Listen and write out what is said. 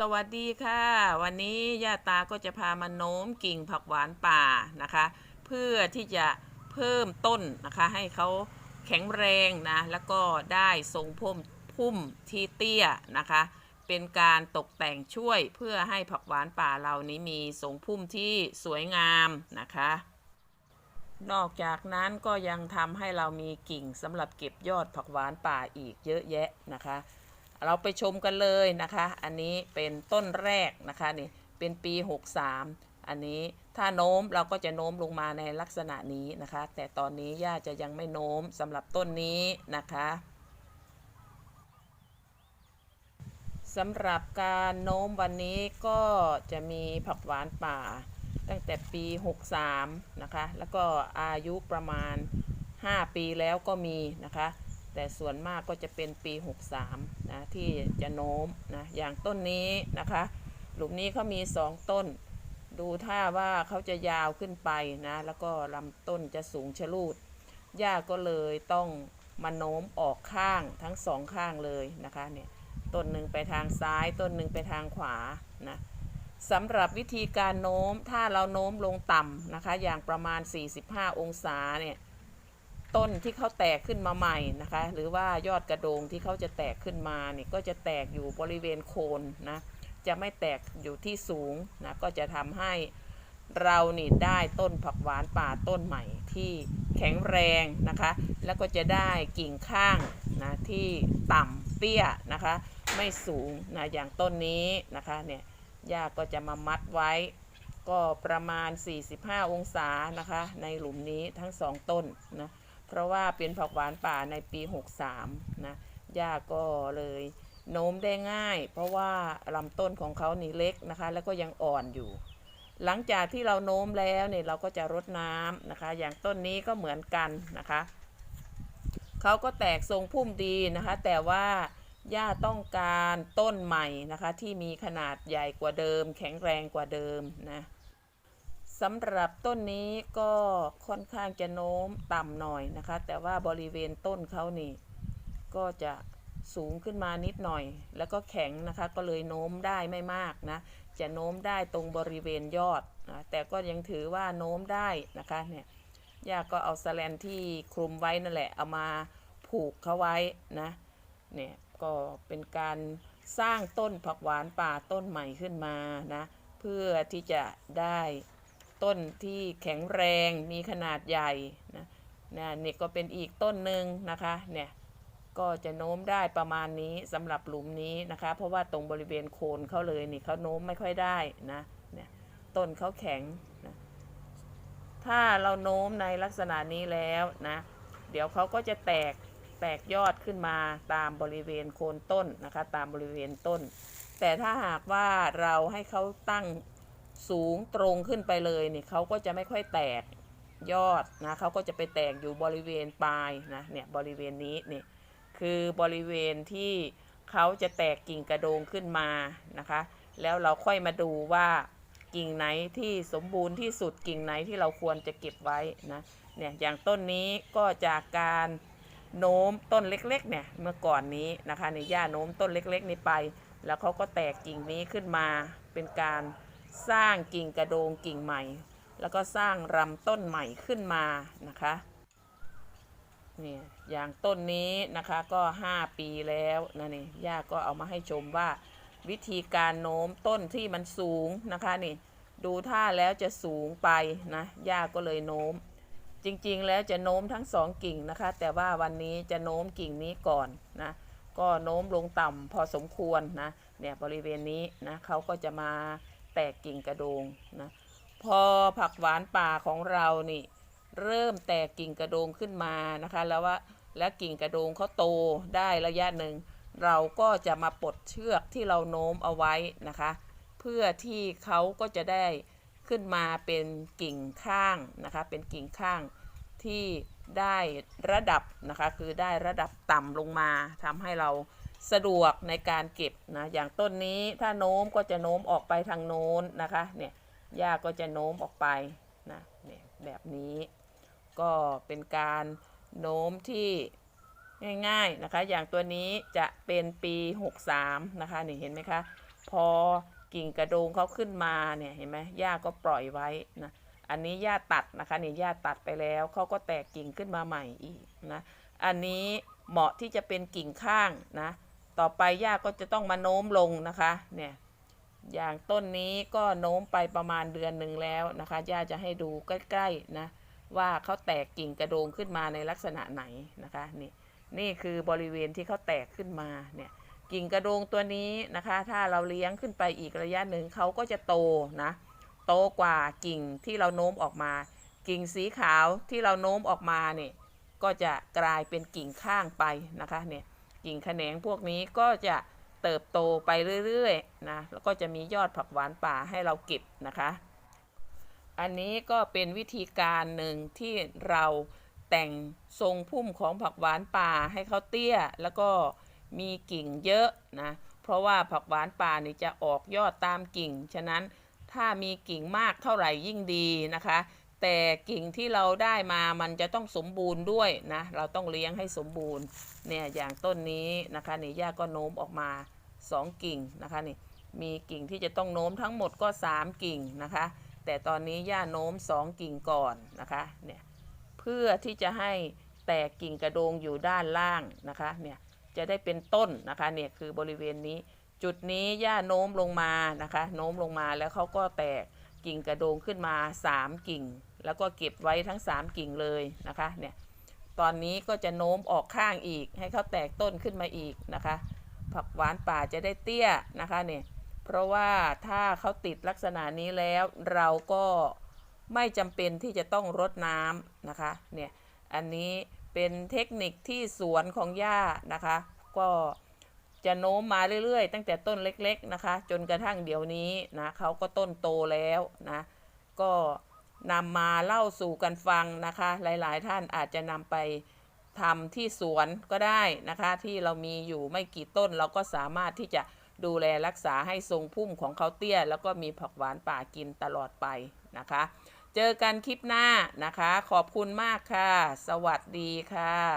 สวัสดีค่ะ วันนี้ย่าตาก็จะพามาโน้มกิ่งผักหวานป่านะคะ เพื่อที่จะเพิ่มต้นนะคะให้เขาแข็งแรงนะแล้วก็ได้ทรงพุ่มพุ่มที่เตี้ยนะคะ เป็นการตกแต่งช่วยเพื่อให้ผักหวานป่าเรานี้มีทรงพุ่มที่สวยงามนะคะ นอกจากนั้นก็ยังทำให้เรามีกิ่งสำหรับเก็บยอดผักหวานป่าอีกเยอะแยะนะคะ เราไปชมกันเลยนะคะ อันนี้เป็นต้นแรกนะคะนี่เป็นปี 63 อันนี้ถ้าโน้มเราก็จะโน้มลงมาในลักษณะนี้นะคะ แต่ตอนนี้ย่าจะยังไม่โน้มสำหรับต้นนี้นะคะสำหรับการโน้มวันนี้ก็จะมีผักหวานป่า ตั้งแต่ปี 63 นะคะ แล้วก็อายุประมาณ 5 ปีแล้วก็มีนะคะ แต่ส่วนมากก็จะเป็นปี 63 นะที่จะโน้มนะอย่างต้นนี้นะคะ หลุมนี้เขามี 2 ต้น ดูท่าว่าเขาจะยาวขึ้นไปนะ แล้วก็ลำต้นจะสูงชะลูดย่าก็เลยต้องมาโน้มออกข้างทั้งสองข้างเลยนะคะเนี่ยต้นหนึ่งไปทางซ้ายต้นหนึ่งไปทางขวานะสำหรับวิธีการโน้มถ้าเราโน้มลงต่ำนะคะ อย่างประมาณ 45 องศาเนี่ย ต้นที่เขาแตกขึ้นมาใหม่นะคะ หรือว่ายอดกระโดงที่เขาจะแตกขึ้นมาเนี่ยก็จะแตกอยู่บริเวณโคนนะจะไม่แตกอยู่ที่สูงนะก็จะทำให้เรานี่ได้ต้นผักหวานป่าต้นใหม่ที่แข็งแรงนะคะ แล้วก็จะได้กิ่งข้างนะที่ต่ำเตี้ยนะคะ ไม่สูงนะอย่างต้นนี้นะคะเนี่ยย่าก็จะมามัดไว้ ก็ประมาณ 45 องศานะคะ ในหลุมนี้ทั้งสองต้นนะ เพราะว่าเป็นผักหวานป่าในปี 63 นะย่าก็เลยโน้มได้ง่าย เพราะว่าลำต้นของเขานี่เล็กนะคะ แล้วก็ยังอ่อนอยู่ หลังจากที่เราโน้มแล้วเนี่ยเราก็จะรดน้ำนะคะ อย่างต้นนี้ก็เหมือนกันนะคะเขาก็แตกทรงพุ่มดีนะคะ แต่ว่าย่าต้องการต้นใหม่นะคะ ที่มีขนาดใหญ่กว่าเดิม แข็งแรงกว่าเดิมนะ สำหรับต้นนี้ก็ค่อนข้างจะโน้มต่ำหน่อยนะคะ แต่ว่าบริเวณต้นเขานี่ ก็จะสูงขึ้นมานิดหน่อย แล้วก็แข็งนะคะ ก็เลยโน้มได้ไม่มากนะ จะโน้มได้ตรงบริเวณยอดนะแต่ก็ยังถือว่าโน้มได้นะคะเนี่ยย่าก็เอาสแลนที่คลุมไว้นั่นแหละเอามาผูกเขาไว้นะเนี่ยก็เป็นการสร้างต้นผักหวานป่าต้นใหม่ขึ้นมานะ เพื่อที่จะได้ ต้นที่แข็งแรงมีขนาดใหญ่นะนะนี่ก็เป็นอีกต้นหนึ่งนะคะเนี่ยก็จะโน้มได้ประมาณนี้สำหรับหลุมนี้นะคะ เพราะว่าตรงบริเวณโคนเขาเลยนี่เขาโน้มไม่ค่อยได้นะเนี่ยต้นเขาแข็งนะถ้าเราโน้มในลักษณะนี้แล้วนะเดี๋ยวเขาก็จะแตกแตกยอดขึ้นมาตามบริเวณโคนต้นนะคะ ตามบริเวณต้น แต่ถ้าหากว่าเราให้เขาตั้ง สูงตรงขึ้นไปเลยนี่เขาก็จะไม่ค่อยแตกยอดนะเขาก็จะไปแตกอยู่บริเวณปลายนะเนี่ยบริเวณนี้นี่คือบริเวณที่เขาจะแตกกิ่งกระโดงขึ้นมานะคะ แล้วเราค่อยมาดูว่ากิ่งไหนที่สมบูรณ์ที่สุดกิ่งไหนที่เราควรจะเก็บไว้นะเนี่ยอย่างต้นนี้ก็จากการโน้มต้นเล็กๆเนี่ยเมื่อก่อนนี้นะคะในย่าโน้มต้นเล็กๆนี้ไป แล้วเขาก็แตกกิ่งนี้ขึ้นมาเป็นการ สร้างกิ่งกระโดงกิ่งใหม่ แล้วก็สร้างรำต้นใหม่ขึ้นมานะคะเนี่ยอย่างต้นนี้นะคะก็ 5 ปีแล้วนะนี่ย่าก็เอามาให้ชมว่า วิธีการโน้มต้นที่มันสูงนะคะนี่ดูท่าแล้วจะสูงไปนะย่าก็เลยโน้ม จริงๆแล้วจะโน้มทั้งสองกิ่งนะคะ แต่ว่าวันนี้จะโน้มกิ่งนี้ก่อนนะก็โน้มลงต่ำพอสมควรนะเนี่ยบริเวณนี้นะเขาก็จะมา แตกกิ่งกระโดงนะพอผักหวานป่าของเรานี่เริ่มแตกกิ่งกระโดงขึ้นมานะคะ แล้วว่าแล้วกิ่งกระโดงเขาโตได้ระยะหนึ่ง เราก็จะมาปลดเชือกที่เราโน้มเอาไว้นะคะ เพื่อที่เขาก็จะได้ขึ้นมาเป็นกิ่งข้างนะคะ เป็นกิ่งข้างที่ได้ระดับนะคะ คือได้ระดับต่ำลงมาทำให้เรา สะดวกในการเก็บนะอย่างต้นนี้ถ้าโน้มก็จะโน้มออกไปทางโน้นนะคะเนี่ยหญ้าก็จะโน้มออกไปนะเนี่ยแบบนี้ ก็เป็นการโน้มที่ง่ายๆนะคะ อย่างตัวนี้จะเป็นปี 63 นะคะนี่เห็นไหมคะ พอกิ่งกระโดงเขาขึ้นมาเนี่ยเห็นไหมหญ้าก็ปล่อยไว้นะอันนี้หญ้าตัดนะคะนี่หญ้าตัดไปแล้วเขาก็แตกกิ่งขึ้นมาใหม่อีกนะอันนี้เหมาะที่จะเป็นกิ่งข้างนะ ต่อไปหญ้าก็จะต้องมาโน้มลงนะคะเนี่ยอย่างต้นนี้ก็โน้มไปประมาณเดือนหนึ่งแล้วนะคะย่าจะให้ดูใกล้ๆนะว่าเขาแตกกิ่งกระโดงขึ้นมาในลักษณะไหนนะคะนี่นี่คือบริเวณที่เขาแตกขึ้นมาเนี่ยกิ่งกระโดงตัวนี้นะคะ ถ้าเราเลี้ยงขึ้นไปอีกระยะหนึ่งเขาก็จะโตนะโตกว่ากิ่งที่เราโน้มออกมา กิ่งสีขาวที่เราโน้มออกมาเนี่ยก็จะกลายเป็นกิ่งข้างไปนะคะเนี่ย กิ่งแขนงพวกนี้ก็จะเติบโตไปเรื่อยๆนะแล้วก็จะมียอดผักหวานป่าให้เราเก็บนะคะ อันนี้ก็เป็นวิธีการหนึ่งที่เราแต่งทรงพุ่มของผักหวานป่าให้เขาเตี้ย แล้วก็มีกิ่งเยอะนะเพราะว่าผักหวานป่านี่จะออกยอดตามกิ่ง ฉะนั้นถ้ามีกิ่งมากเท่าไหร่ยิ่งดีนะคะ แต่กิ่งที่เราได้มามันจะต้องสมบูรณ์ด้วยนะ เราต้องเลี้ยงให้สมบูรณ์ เนี่ยอย่างต้นนี้นะคะนี่ย่าก็โน้มออกมาสองกิ่งนะคะนี่มีกิ่งที่จะต้องโน้มทั้งหมดก็สามกิ่งนะคะ แต่ตอนนี้ย่าโน้มสองกิ่งก่อนนะคะเนี่ยเพื่อที่จะให้แตกกิ่งกระโดงอยู่ด้านล่างนะคะเนี่ยจะได้เป็นต้นนะคะเนี่ยคือบริเวณนี้จุดนี้ย่าโน้มลงมานะคะ โน้มลงมาแล้วเขาก็แตกกิ่งกระโดงขึ้นมาสามกิ่ง แล้วก็เก็บไว้ทั้งสามกิ่งเลยนะคะเนี่ยตอนนี้ก็จะโน้มออกข้างอีกให้เขาแตกต้นขึ้นมาอีกนะคะ ผักหวานป่าจะได้เตี้ยนะคะเนี่ยเพราะว่าถ้าเขาติดลักษณะนี้แล้วเราก็ไม่จำเป็นที่จะต้องรดน้ำนะคะเนี่ยอันนี้เป็นเทคนิคที่สวนของย่านะคะ ก็จะโน้มมาเรื่อยๆ ตั้งแต่ต้นเล็กๆนะคะ จนกระทั่งเดี๋ยวนี้นะเขาก็ต้นโตแล้วนะก็ นำมาเล่าสู่กันฟังนะคะ หลายๆ ท่านอาจจะนำไปทำที่สวนก็ได้นะคะ ที่เรามีอยู่ไม่กี่ต้นเราก็สามารถที่จะดูแลรักษาให้ทรงพุ่มของเขาเตี้ย แล้วก็มีผักหวานป่ากินตลอดไปนะคะ เจอกันคลิปหน้านะคะ ขอบคุณมากค่ะ สวัสดีค่ะ